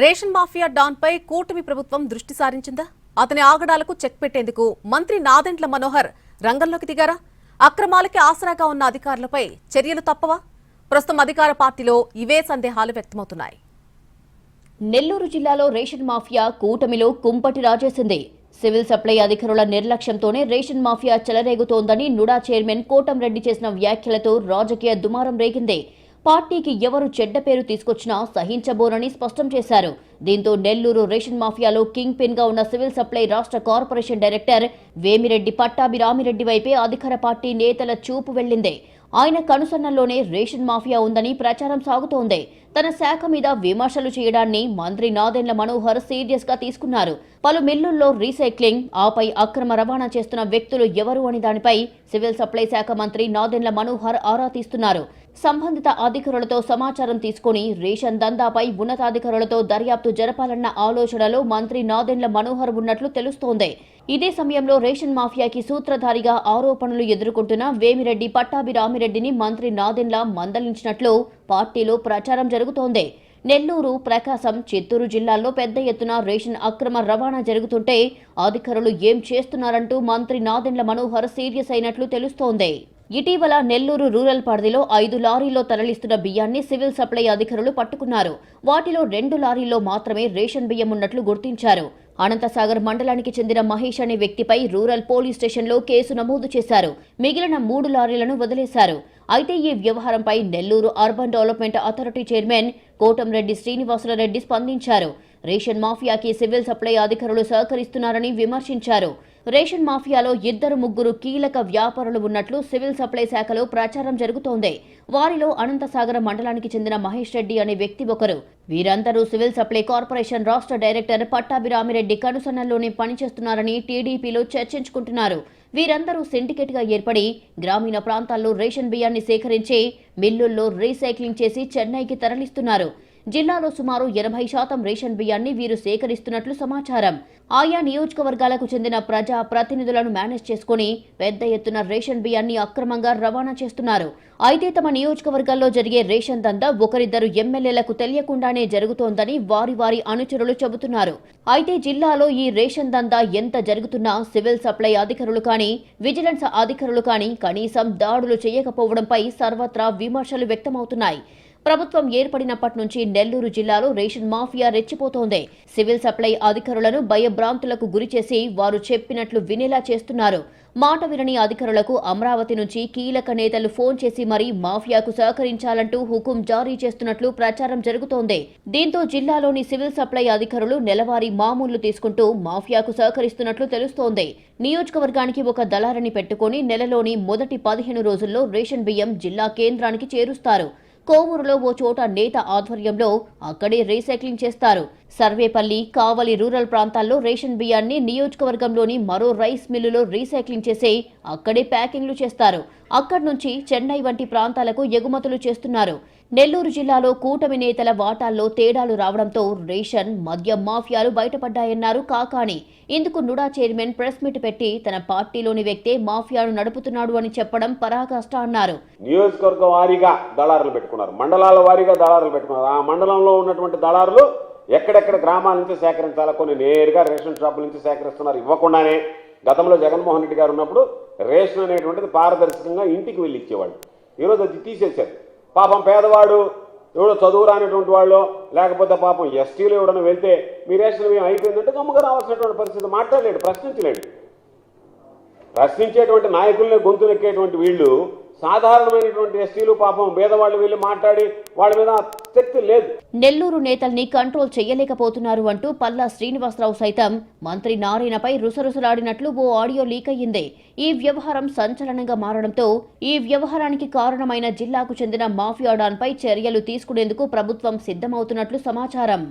Ration mafia don పై కూటమి ప్రభుత్వం దృష్టి సారించిందా? అతని ఆగడాలకు చెక్ పెట్టేందుకు మంత్రి నాదెంట్ల మనోహర్ రంగంలోకి దిగారా? అక్రమాలకి ఆసరాగా ఉన్న అధికారులపై చర్యలు తప్పవా? ప్రస్తుతం అధికార పార్టీలో ఇవే సందేహాలు వ్యక్తమవుతున్నాయి. నెల్లూరు జిల్లాలో రేషన్ మాఫియా కూటమిలో కుంపటి రాజేసింది. సివిల్ సప్లై అధికారుల నిర్లక్ష్యంతోనే రేషన్ మాఫియా చెలరేగుతోందని నుడా చైర్మన్ కోటంరెడ్డి చేసిన వ్యాఖ్యలతో రాజకీయ దుమారం రేగింది. పార్టీకి ఎవరు చెడ్డ పేరు తీసుకొచ్చినా సహించబోనని స్పష్టం చేశారు. దీంతో నెల్లూరు రేషన్ మాఫియాలో కింగ్ పిన్గా ఉన్న సివిల్ సప్లై రాష్ట్ర కార్పొరేషన్ డైరెక్టర్ వేమిరెడ్డి పట్టాభిరామిరెడ్డి వైపే అధికార పార్టీ నేతల చూపు వెళ్ళింది ఆయన కనుసన్నల్లోనే రేషన్ మాఫియా ఉందని ప్రచారం సాగుతోంది. తన శాఖ మీద విమర్శలు చేయడాన్ని మంత్రి నాదెండ్ల మనోహర్ సీరియస్గా తీసుకున్నారు. పలు మిల్లుల్లో రీసైక్లింగ్ ఆపై అక్రమ రవాణా చేస్తున్న వ్యక్తులు ఎవరు అని దానిపై సివిల్ సప్లై శాఖ మంత్రి నాదెండ్ల మనోహర్ ఆరా తీస్తున్నారు. సంబంధిత అధికారులతో సమాచారం తీసుకుని రేషన్ దందాపై ఉన్నతాధికారులతో దర్యాప్తు జరపాలన్న ఆలోచనలో మంత్రి నాదెండ్ల మనోహర్ ఉన్నట్లు తెలుస్తోంది. ఇదే సమయంలో రేషన్ మాఫియాకి సూత్రధారిగా ఆరోపణలు ఎదుర్కొంటున్న వేమిరెడ్డి పట్టాభిరామిరెడ్డిని మంత్రి నాదెండ్ల మందలించినట్లు పార్టీలో ప్రచారం జరుగుతోంది. నెల్లూరు ప్రకాశం చిత్తూరు జిల్లాల్లో పెద్ద ఎత్తున రేషన్ అక్రమ రవాణా జరుగుతుంటే అధికారులు ఏం చేస్తున్నారంటూ మంత్రి నాదెండ్ల మనోహర్ సీరియస్ అయినట్లు తెలుస్తోంది. ఇటీవల నెల్లూరు రూరల్ పరిధిలో ఐదు లారీల్లో తరలిస్తున్న బియ్యాన్ని సివిల్ సప్లై అధికారులు పట్టుకున్నారు. వాటిలో రెండు లారీల్లో మాత్రమే రేషన్ బియ్యం ఉన్నట్లు గుర్తించారు. అనంతసాగర్ మండలానికి చెందిన మహేష్ అనే వ్యక్తిపై రూరల్ పోలీస్ స్టేషన్లో కేసు నమోదు చేశారు. మిగిలిన మూడు లారీలను వదిలేశారు. అయితే ఈ వ్యవహారంపై Nellore urban development authority chairman Kotamreddy Srinivasulareddy స్పందించారు. రేషన్ మాఫియాకి సివిల్ సప్లై అధికారులు సహకరిస్తున్నారని విమర్శించారు. రేషన్ మాఫియాలో ఇద్దరు ముగ్గురు కీలక వ్యాపారులు ఉన్నట్లు సివిల్ సప్లై శాఖలో ప్రచారం జరుగుతోంది. వారిలో అనంతసాగర మండలానికి చెందిన మహేష్ రెడ్డి అనే వ్యక్తి ఒకరు. వీరందరూ సివిల్ సప్లై కార్పొరేషన్ రాష్ట్ర డైరెక్టర్ పట్టాభిరామిరెడ్డి కనుసన్నల్లోనే పనిచేస్తున్నారని టీడీపీలో చర్చించుకుంటున్నారు. వీరందరూ సిండికేట్గా ఏర్పడి గ్రామీణ ప్రాంతాల్లో రేషన్ బియ్యాన్ని సేకరించి మిల్లుల్లో రీసైక్లింగ్ చేసి చెన్నైకి తరలిస్తున్నారు. జిల్లాలో సుమారు ఎనభై శాతం రేషన్ బియ్యాన్ని వీరు సేకరిస్తున్నట్లు సమాచారం. ఆయా నియోజకవర్గాలకు చెందిన ప్రజా ప్రతినిధులను మేనేజ్ చేసుకుని పెద్ద ఎత్తున రేషన్ బియ్యాన్ని అక్రమంగా రవాణా చేస్తున్నారు. అయితే తమ నియోజకవర్గాల్లో జరిగే రేషన్ దందా ఒకరిద్దరు ఎమ్మెల్యేలకు తెలియకుండానే జరుగుతోందని వారి వారి అనుచరులు చెబుతున్నారు. అయితే జిల్లాలో ఈ రేషన్ దందా ఎంత జరుగుతున్నా సివిల్ సప్లై అధికారులు కానీ విజిలెన్స్ అధికారులు కానీ కనీసం దాడులు చేయకపోవడంపై సర్వత్రా విమర్శలు వ్యక్తమవుతున్నాయి. ప్రభుత్వం ఏర్పడినప్పటి నుంచి నెల్లూరు జిల్లాలో రేషన్ మాఫియా రెచ్చిపోతోంది. సివిల్ సప్లై అధికారులను భయభ్రాంతులకు గురిచేసి వారు చెప్పినట్లు వినేలా చేస్తున్నారు. మాట వినని అధికారులకు అమరావతి నుంచి కీలక నేతలు ఫోన్ చేసి మరీ మాఫియాకు సహకరించాలంటూ హుకుం జారీ చేస్తున్నట్లు ప్రచారం జరుగుతోంది. దీంతో జిల్లాలోని సివిల్ సప్లై అధికారులు నెలవారీ మామూళ్ళు తీసుకుంటూ మాఫియాకు సహకరిస్తున్నట్లు తెలుస్తోంది. నియోజకవర్గానికి ఒక దళారని పెట్టుకుని నెలలోని మొదటి పదిహేను రోజుల్లో రేషన్ బియ్యం జిల్లా కేంద్రానికి చేరుస్తారు. కోవూరులో ఓ చోట నేత ఆధ్వర్యంలో అక్కడే రీసైక్లింగ్ చేస్తారు. సర్వేపల్లి కావలి రూరల్ ప్రాంతాల్లో రేషన్ బియ్యాన్ని నియోజకవర్గంలోని మరో రైస్ మిల్లులో రీసైక్లింగ్ చేసి అక్కడే ప్యాకింగ్లు చేస్తారు. అక్కడి నుంచి చెన్నై వంటి ప్రాంతాలకు ఎగుమతులు చేస్తున్నారు. నెల్లూరు జిల్లాలో కూటమి నేతల వాటాల్లో తేడాలు రావడంతో రేషన్ మద్యం మాఫియాలు బయటపడ్డాయన్నారు కాకాని ఇందుకు నుడా చైర్మన్ ప్రెస్ మీట్ పెట్టి తన పార్టీలోని వ్యక్తే మాఫియాను నడుపుతున్నాడు అని చెప్పడం పరాకాష్ట అన్నారు. నియోజకవర్గ వారీగా దళారులు పెట్టుకున్నారు. మండలాల వారీగా దళారులు పెట్టుకున్నారు. ఆ మండలంలో ఉన్నటువంటి దళారులు ఎక్కడెక్కడ గ్రామాల నుంచి సేకరించాలో కొన్ని నేరుగా రేషన్ షాపుల నుంచి సేకరిస్తున్నారు. ఇవ్వకుండానే గతంలో జగన్మోహన్ రెడ్డి గారు ఉన్నప్పుడు రేషన్ అనేటువంటిది పారదర్శకంగా ఇంటికి వెళ్ళి ఇచ్చేవాళ్ళు. ఈరోజు అది తీసేశారు. పాపం పేదవాడు ఎవడో చదువు రానటువంటి వాళ్ళు లేకపోతే పాపం ఎస్టీలు ఎవడన్నా వెళ్తే మీ రేషన్ ఏం అయిపోయిందంటే గమ్ముగా రావాల్సినటువంటి పరిస్థితి మాట్లాడలేడు ప్రశ్నించలేడు. ప్రశ్నించేటువంటి నాయకుల్ని గొంతు నెక్కేటువంటి వీళ్ళు సాధారణమైనటువంటి ఎస్టీలు పాపం పేదవాళ్ళు వీళ్ళు మాట్లాడి వాళ్ళ మీద శక్తి లేదు. నెల్లూరు నేతల్ని కంట్రోల్ చేయలేకపోతున్నారు అంటూ పల్లా శ్రీనివాసరావు సైతం మంత్రి నారాయణపై రుసరుసలాడినట్లు ఓ ఆడియో లీక్ అయ్యింది. ఈ వ్యవహారం సంచలనంగా మారడంతో ఈ వ్యవహారానికి కారణమైన జిల్లాకు చెందిన మాఫియాడాన్పై చర్యలు తీసుకునేందుకు ప్రభుత్వం సిద్ధమవుతున్నట్లు సమాచారం.